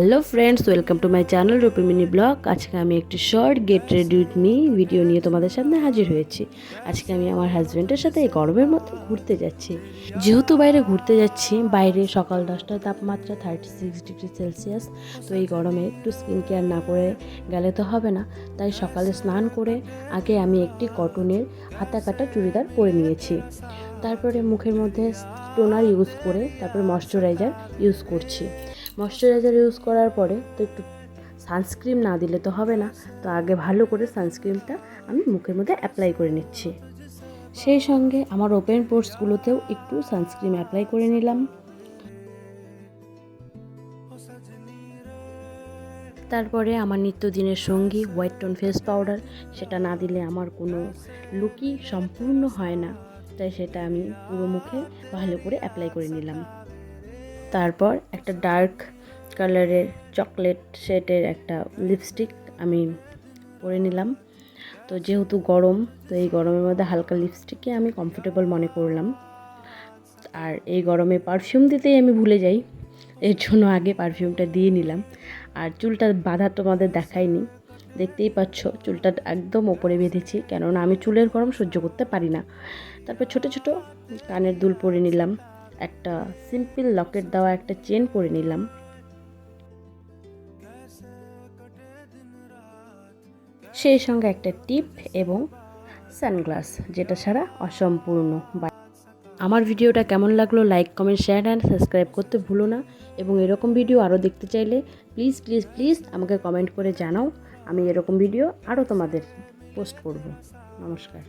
Hello friends welcome to my channel Rupi mini vlog আজকে আমি একটি short get ready with me video নিয়ে তোমাদের সামনে হাজির হয়েছি। আজকে আমি আমার হাজব্যান্ডের সাথে এই গরমের মধ্যে ঘুরতে যাচ্ছি। যেহেতু বাইরে ঘুরতে যাচ্ছি, বাইরে সকাল দশটার তাপমাত্রা থার্টি সিক্স ডিগ্রি সেলসিয়াস তো এই গরমে একটু স্কিন কেয়ার না করে গেলে তো হবে না। তাই সকালে স্নান করে আগে আমি একটি কটনের হাতা কাটা চুড়িদার পরে নিয়েছি। তারপরে মুখের মধ্যে টোনার ইউজ করে তারপরে ময়শ্চারাইজার ইউজ করছি। ময়শ্চারাইজার ইউজ করার পরে তো একটু সানস্ক্রিন না দিলে তো হবে না। তো আগে ভালো করে সানস্ক্রিনটা আমি মুখের মধ্যে অ্যাপ্লাই করে নিচ্ছি। সেই সঙ্গে আমার ওপেন পোর্টসগুলোতেও একটু সানস্ক্রিন অ্যাপ্লাই করে নিলাম। তারপরে আমার নিত্যদিনের সঙ্গী হোয়াইট টোন ফেস পাউডার, সেটা না দিলে আমার কোনো লুকই সম্পূর্ণ হয় না। তাই সেটা আমি পুরো মুখে ভালো করে অ্যাপ্লাই করে নিলাম। তারপর একটা ডার্ক কালারের চকলেট শেডের একটা লিপস্টিক আমি পরে নিলাম। তো যেহেতু গরম, তো এই গরমের মধ্যে হালকা লিপস্টিককে আমি কমফোর্টেবল মনে করলাম। আর এই গরমে পারফিউম দিতেই আমি ভুলে যাই, এর জন্য আগে পারফিউমটা দিয়ে নিলাম। আর চুলটা বাঁধা তোমাদের দেখায়নি দেখতেই পাচ্ছ চুলটা একদম ওপরে বেঁধেছি, কেননা আমি চুলের গরম সহ্য করতে পারি না। তারপর ছোট ছোট কানের দুল পরে নিলাম, একটা সিম্পল লকেট দেওয়া একটা চেন পরে নিলাম। সেই সঙ্গে একটা টিপ এবং সানগ্লাস, যেটা ছাড়া অসম্পূর্ণ বা আমার ভিডিওটা কেমন লাগল like, comment, share and subscribe করতে ভুলো না। এবং এরকম ভিডিও আরও দেখতে চাইলে প্লিজ প্লিজ প্লিজ আমাকে কমেন্ট করে জানাও। আমি এরকম ভিডিও আরও তোমাদের পোস্ট করব। নমস্কার।